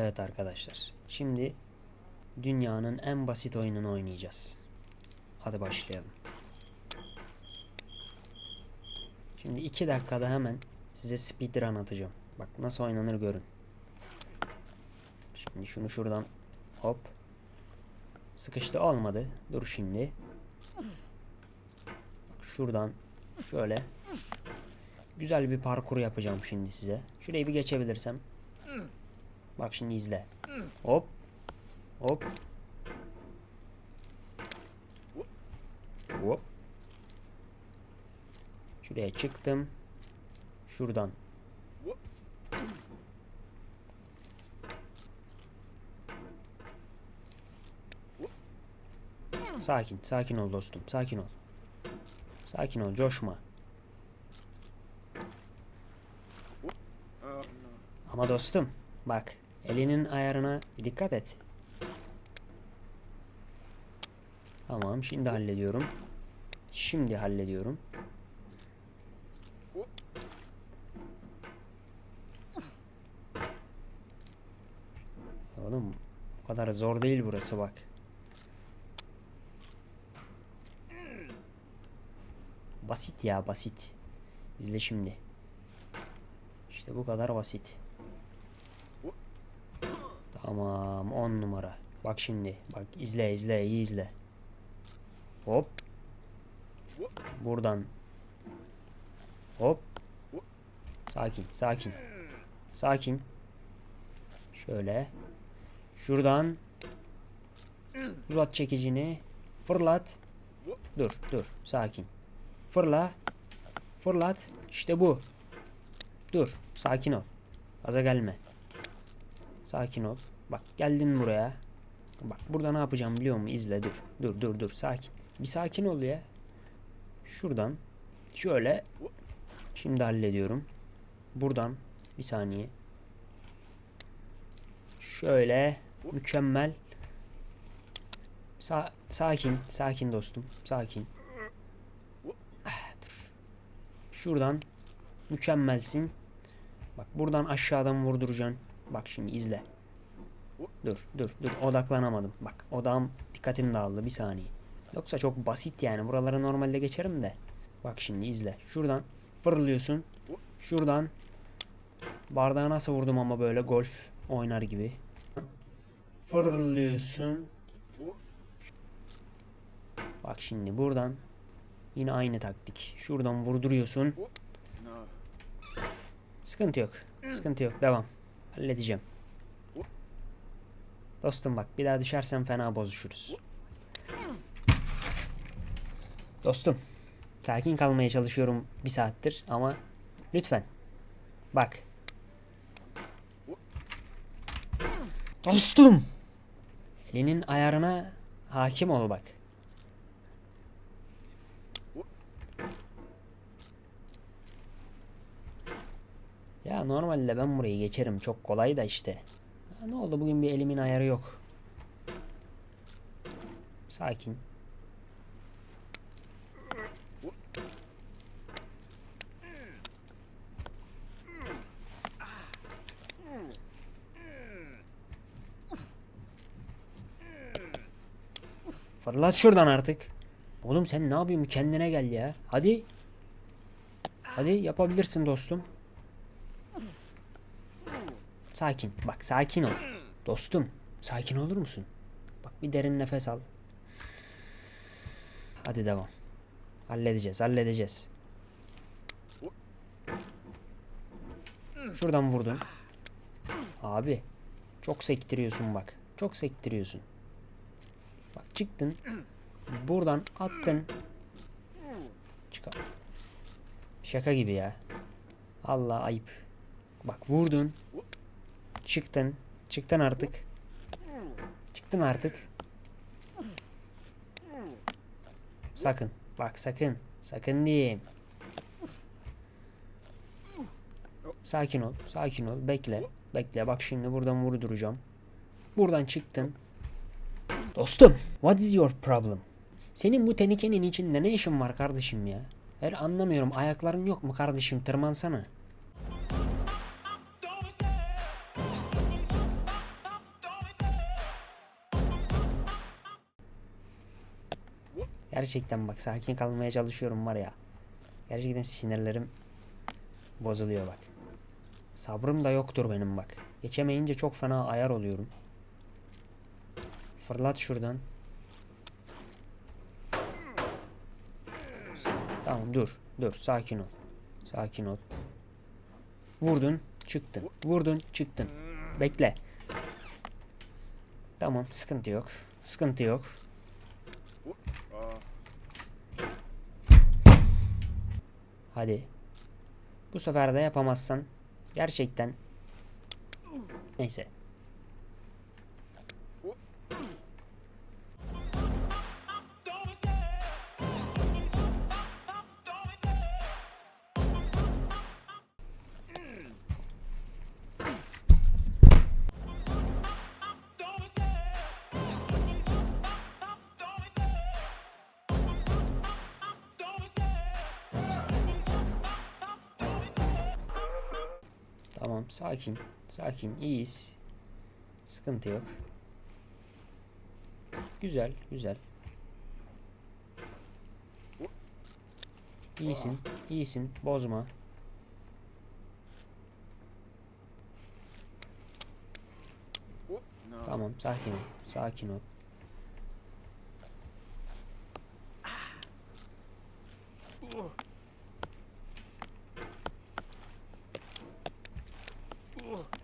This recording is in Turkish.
Evet arkadaşlar. Şimdi dünyanın en basit oyununu oynayacağız. Hadi başlayalım. Şimdi 2 dakikada hemen size speedrun atacağım. Bak nasıl oynanır görün. Şimdi şunu şuradan hop. Sıkıştı olmadı. Dur şimdi. Bak şuradan şöyle güzel bir parkur yapacağım şimdi size. Şurayı bir geçebilirsem. Bak şimdi izle. Hop. Hop. Hop. Şuraya çıktım. Şuradan. Sakin, sakin ol dostum. Sakin ol. Sakin ol, coşma. Ama dostum, bak, elinin ayarına dikkat et. Tamam, şimdi hallediyorum. Şimdi hallediyorum. Oğlum, bu kadar zor değil burası bak. Basit ya basit. İzle şimdi. İşte bu kadar basit. Tamam 10 numara. Bak şimdi. Bak izle izle iyi izle. Hop. Buradan. Hop. Sakin sakin. Sakin. Şöyle. Şuradan. Uzat çekicini. Fırlat. Dur dur sakin. Fırla. Fırlat. İşte bu. Dur. Sakin ol. Gaza gelme. Sakin ol. Bak geldin buraya. Bak burada ne yapacağım biliyor musun? İzle dur. Dur dur dur. Sakin. Bir sakin ol ya. Şuradan. Şöyle. Şimdi hallediyorum. Buradan. Bir saniye. Şöyle. Mükemmel. Sa sakin. Sakin dostum. Sakin. Şuradan mükemmelsin. Bak buradan aşağıdan vurduracaksın. Bak şimdi izle. Dur dur dur odaklanamadım. Bak odağım dikkatim dağıldı bir saniye. Yoksa çok basit yani buraları normalde geçerim de. Bak şimdi izle. Şuradan fırlıyorsun. Şuradan bardağı nasıl vurdum ama böyle golf oynar gibi. Fırlıyorsun. Bak şimdi buradan Yine aynı taktik. Şuradan vurduruyorsun. Sıkıntı yok. Sıkıntı yok. Devam. Halledeceğim. Dostum bak bir daha düşersen fena bozuşuruz. Dostum. Sakin kalmaya çalışıyorum bir saattir ama lütfen. Bak. Dostum. Elinin ayarına hakim ol bak. Normalde ben burayı geçerim çok kolay da işte. Ya ne oldu bugün bir elimin ayarı yok. Sakin. Fırlat şuradan artık. Oğlum sen ne yapıyorsun? Kendine gel ya. Hadi. Hadi yapabilirsin dostum. Sakin. Bak sakin ol. Dostum sakin olur musun? Bak bir derin nefes al. Hadi devam. Halledeceğiz halledeceğiz. Şuradan vurdun. Abi çok sektiriyorsun bak. Çok sektiriyorsun. Bak çıktın. Buradan attın. Çıkar. Şaka gibi ya. Allah ayıp. Bak vurdun. Çıktın. Çıktın artık. Çıktın artık. Sakın. Bak sakın. Sakın diyeyim. Sakin ol. Sakin ol. Bekle. Bekle. Bak şimdi buradan vurduracağım. Buradan çıktın. Dostum. What is your problem? Senin bu tenikenin içinde ne işin var kardeşim ya? Her anlamıyorum. Ayakların yok mu kardeşim? Tırmansana. Gerçekten bak sakin kalmaya çalışıyorum var ya. Gerçekten sinirlerim bozuluyor bak. Sabrım da yoktur benim bak. Geçemeyince çok fena ayar oluyorum. Fırlat şuradan. Tamam dur. Dur sakin ol. Sakin ol. Vurdun çıktın. Vurdun çıktın. Bekle. Tamam sıkıntı yok. Sıkıntı yok. Hadi. Bu sefer de yapamazsan gerçekten neyse. Tamam sakin. Sakin iyiyiz. Sıkıntı yok. Güzel güzel. İyisin iyisin bozma. Tamam sakin ol. Sakin ol. Ugh.